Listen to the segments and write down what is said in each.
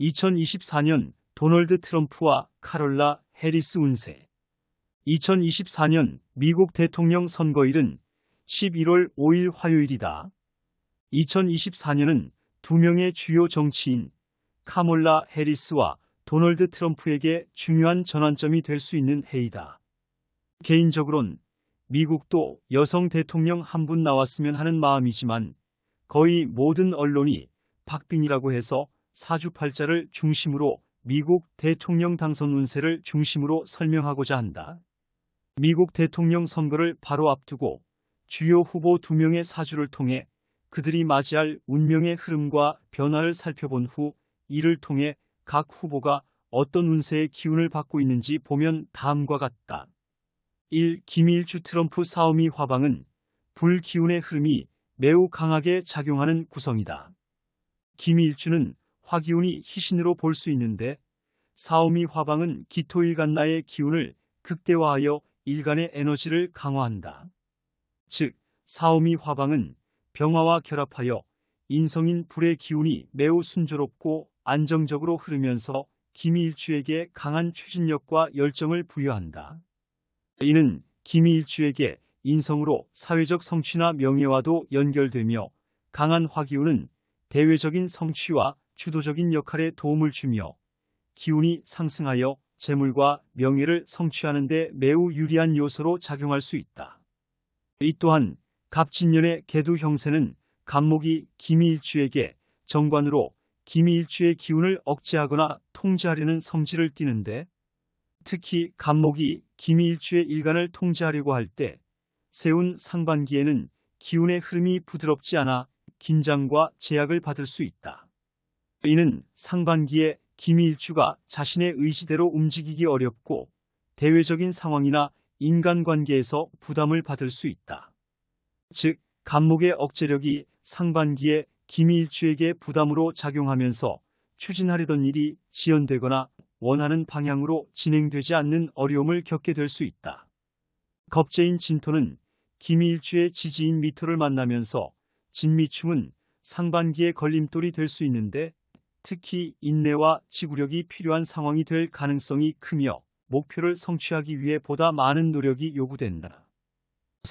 2024년 도널드 트럼프와 카롤라 해리스 운세 2024년 미국 대통령 선거일은 11월 5일 화요일이다. 2024년은 두 명의 주요 정치인 카몰라 해리스와 도널드 트럼프에게 중요한 전환점이 될 수 있는 해이다. 개인적으론 미국도 여성 대통령 한 분 나왔으면 하는 마음이지만 거의 모든 언론이 박빙이라고 해서 사주팔자를 중심으로 미국 대통령 당선 운세를 중심으로 설명하고자 한다. 미국 대통령 선거를 바로 앞두고 주요 후보 두 명의 사주를 통해 그들이 맞이할 운명의 흐름과 변화를 살펴본 후 이를 통해 각 후보가 어떤 운세의 기운을 받고 있는지 보면 다음과 같다. 1. 김일주 트럼프 사오미 화방은 불기운의 흐름이 매우 강하게 작용하는 구성이다. 김일주는 화기운이 희신으로 볼 수 있는데 사오미 화방은 기토일간나의 기운을 극대화하여 일간의 에너지를 강화한다. 즉, 사오미 화방은 병화와 결합하여 인성인 불의 기운이 매우 순조롭고 안정적으로 흐르면서 김일주에게 강한 추진력과 열정을 부여한다. 이는 김일주에게 인성으로 사회적 성취나 명예와도 연결되며 강한 화기운은 대외적인 성취와 주도적인 역할에 도움을 주며 기운이 상승하여 재물과 명예를 성취하는 데 매우 유리한 요소로 작용할 수 있다. 이 또한 갑진년의 개두 형세는 간목이 김일주에게 정관으로 김일주의 기운을 억제하거나 통제하려는 성질을 띠는데 특히 간목이 김일주의 일간을 통제하려고 할 때 세운 상반기에는 기운의 흐름이 부드럽지 않아 긴장과 제약을 받을 수 있다. 이는 상반기에 김일주가 자신의 의지대로 움직이기 어렵고 대외적인 상황이나 인간관계에서 부담을 받을 수 있다. 즉, 간목의 억제력이 상반기에 김일주에게 부담으로 작용하면서 추진하려던 일이 지연되거나 원하는 방향으로 진행되지 않는 어려움을 겪게 될 수 있다. 겁재인 진토는 김일주의 지지인 미토를 만나면서 진미충은 상반기에 걸림돌이 될 수 있는데 특히 인내와 지구력이 필요한 상황이 될 가능성이 크며 목표를 성취하기 위해 보다 많은 노력이 요구된다.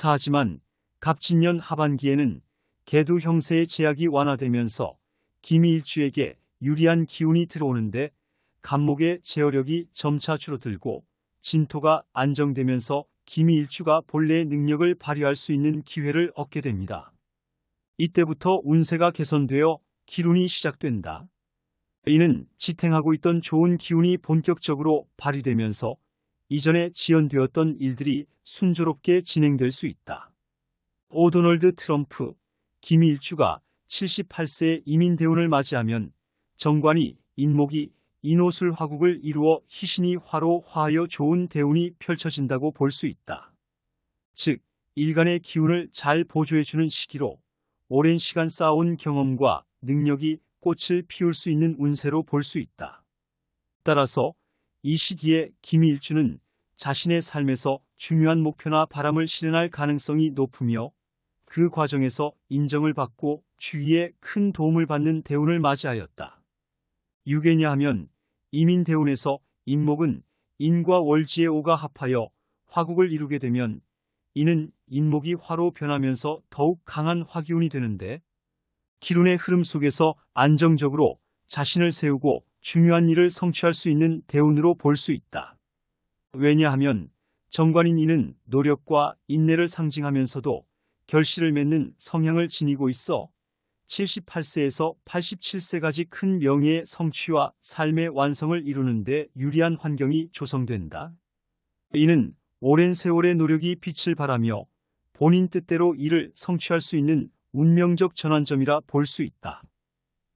하지만 갑진년 하반기에는 개두 형세의 제약이 완화되면서 김일주에게 유리한 기운이 들어오는데 간목의 제어력이 점차 줄어들고 진토가 안정되면서 김일주가 본래의 능력을 발휘할 수 있는 기회를 얻게 됩니다. 이때부터 운세가 개선되어 기운이 시작된다. 이는 지탱하고 있던 좋은 기운이 본격적으로 발휘되면서 이전에 지연되었던 일들이 순조롭게 진행될 수 있다. 오도널드 트럼프, 김일주가 78세의 이민대운을 맞이하면 정관이 인목이 인호술 화국을 이루어 희신이 화로 화하여 좋은 대운이 펼쳐진다고 볼 수 있다. 즉, 일간의 기운을 잘 보조해주는 시기로 오랜 시간 쌓아온 경험과 능력이 꽃을 피울 수 있는 운세로 볼 수 있다. 따라서 이 시기에 김일주는 자신의 삶에서 중요한 목표나 바람을 실현할 가능성이 높으며 그 과정에서 인정을 받고 주위에 큰 도움을 받는 대운을 맞이하였다. 유계냐 하면 이민 대운에서 인목은 인과 월지의 오가 합하여 화국을 이루게 되면 이는 인목이 화로 변하면서 더욱 강한 화기운이 되는데 기운의 흐름 속에서 안정적으로 자신을 세우고 중요한 일을 성취할 수 있는 대운으로 볼 수 있다. 왜냐하면 정관인 이는 노력과 인내를 상징하면서도 결실을 맺는 성향을 지니고 있어 78세에서 87세까지 큰 명예의 성취와 삶의 완성을 이루는데 유리한 환경이 조성된다. 이는 오랜 세월의 노력이 빛을 발하며 본인 뜻대로 일을 성취할 수 있는 운명적 전환점이라 볼 수 있다.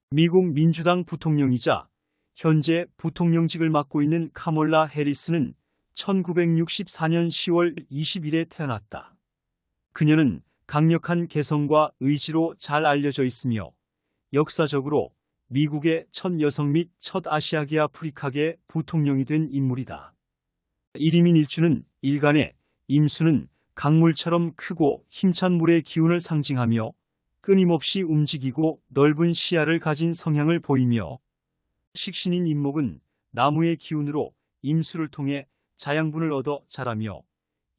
미국 민주당 부통령이자 현재 부통령직을 맡고 있는 카몰라 해리스는 1964년 10월 20일에 태어났다. 그녀는 강력한 개성과 의지로 잘 알려져 있으며 역사적으로 미국의 첫 여성 및 첫 아시아계 아프리카계 부통령이 된 인물이다. 일이민 일주는 일간의 임수는 강물처럼 크고 힘찬 물의 기운을 상징하며 끊임없이 움직이고 넓은 시야를 가진 성향을 보이며 식신인 임목은 나무의 기운으로 임수를 통해 자양분을 얻어 자라며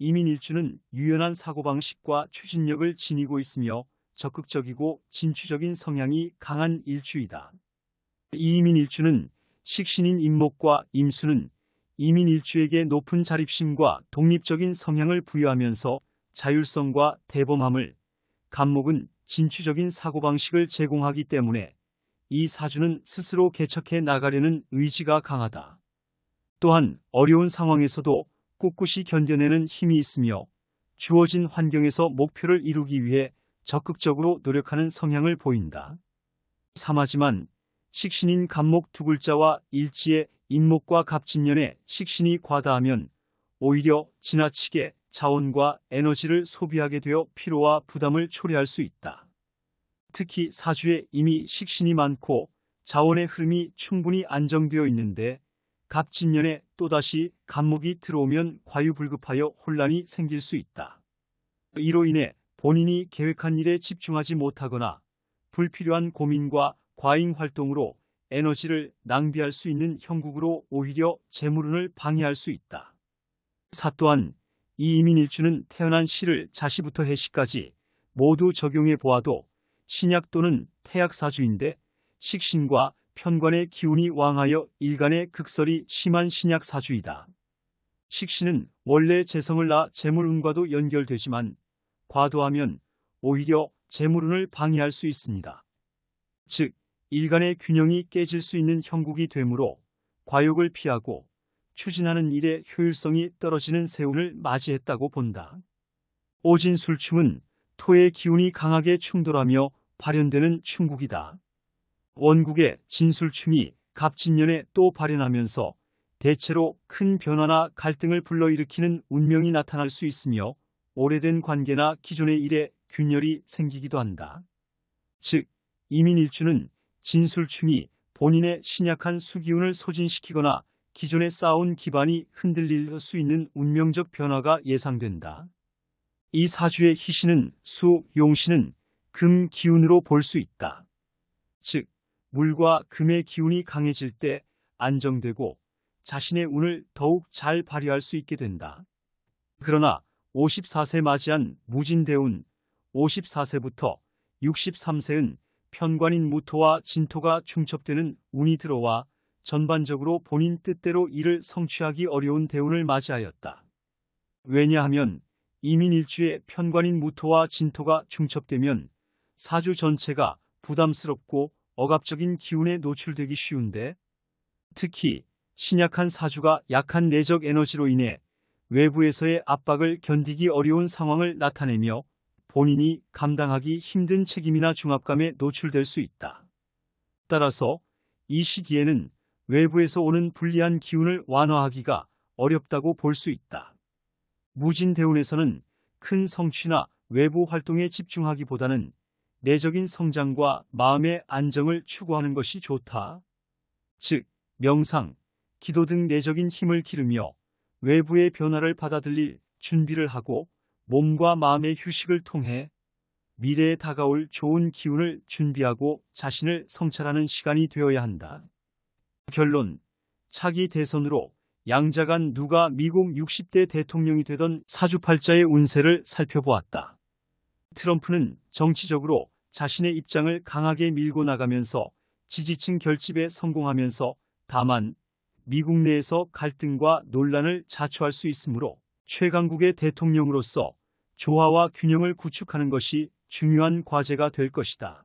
이민일주는 유연한 사고방식과 추진력을 지니고 있으며 적극적이고 진취적인 성향이 강한 일주이다. 이민일주는 식신인 임목과 임수는 이민일주에게 높은 자립심과 독립적인 성향을 부여하면서 자율성과 대범함을 간목은 진취적인 사고방식을 제공하기 때문에 이 사주는 스스로 개척해 나가려는 의지가 강하다. 또한 어려운 상황에서도 꿋꿋이 견뎌내는 힘이 있으며 주어진 환경에서 목표를 이루기 위해 적극적으로 노력하는 성향을 보인다. 삼하지만 식신인 간목 두 글자와 일지의 인목과 갑진년의 식신이 과다하면 오히려 지나치게 자원과 에너지를 소비하게 되어 피로와 부담을 초래할 수 있다. 특히 사주에 이미 식신이 많고 자원의 흐름이 충분히 안정되어 있는데 갑진년에 또다시 간목이 들어오면 과유불급하여 혼란이 생길 수 있다. 이로 인해 본인이 계획한 일에 집중하지 못하거나 불필요한 고민과 과잉 활동으로 에너지를 낭비할 수 있는 형국으로 오히려 재물운을 방해할 수 있다. 사 또한 이 이민일주는 태어난 시를 자시부터 해시까지 모두 적용해 보아도 신약 또는 태약사주인데 식신과 편관의 기운이 왕하여 일간의 극설이 심한 신약사주이다. 식신은 원래 재성을 낳아 재물운과도 연결되지만 과도하면 오히려 재물운을 방해할 수 있습니다. 즉, 일간의 균형이 깨질 수 있는 형국이 되므로 과욕을 피하고 추진하는 일의 효율성이 떨어지는 세운을 맞이했다고 본다. 오진술충은 토의 기운이 강하게 충돌하며 발현되는 충국이다. 원국의 진술충이 갑진년에 또 발현하면서 대체로 큰 변화나 갈등을 불러일으키는 운명이 나타날 수 있으며 오래된 관계나 기존의 일에 균열이 생기기도 한다. 즉, 이민일주는 진술충이 본인의 신약한 수기운을 소진시키거나 기존에 쌓아온 기반이 흔들릴 수 있는 운명적 변화가 예상된다. 이 사주의 희신은 수, 용신은 금 기운으로 볼 수 있다. 즉, 물과 금의 기운이 강해질 때 안정되고 자신의 운을 더욱 잘 발휘할 수 있게 된다. 그러나 54세 맞이한 무진대운 54세부터 63세은 편관인 무토와 진토가 중첩되는 운이 들어와 전반적으로 본인 뜻대로 일을 성취하기 어려운 대운을 맞이하였다. 왜냐하면 이민일주의 편관인 무토와 진토가 중첩되면 사주 전체가 부담스럽고 억압적인 기운에 노출되기 쉬운데 특히 신약한 사주가 약한 내적 에너지로 인해 외부에서의 압박을 견디기 어려운 상황을 나타내며 본인이 감당하기 힘든 책임이나 중압감에 노출될 수 있다. 따라서 이 시기에는 외부에서 오는 불리한 기운을 완화하기가 어렵다고 볼 수 있다. 무진대운에서는 큰 성취나 외부 활동에 집중하기보다는 내적인 성장과 마음의 안정을 추구하는 것이 좋다. 즉, 명상, 기도 등 내적인 힘을 기르며 외부의 변화를 받아들일 준비를 하고 몸과 마음의 휴식을 통해 미래에 다가올 좋은 기운을 준비하고 자신을 성찰하는 시간이 되어야 한다. 결론 차기 대선으로 양자간 누가 미국 60대 대통령이 되던 사주팔자의 운세를 살펴보았다. 트럼프는 정치적으로 자신의 입장을 강하게 밀고 나가면서 지지층 결집에 성공하면서 다만 미국 내에서 갈등과 논란을 자초할 수 있으므로 최강국의 대통령으로서 조화와 균형을 구축하는 것이 중요한 과제가 될 것이다.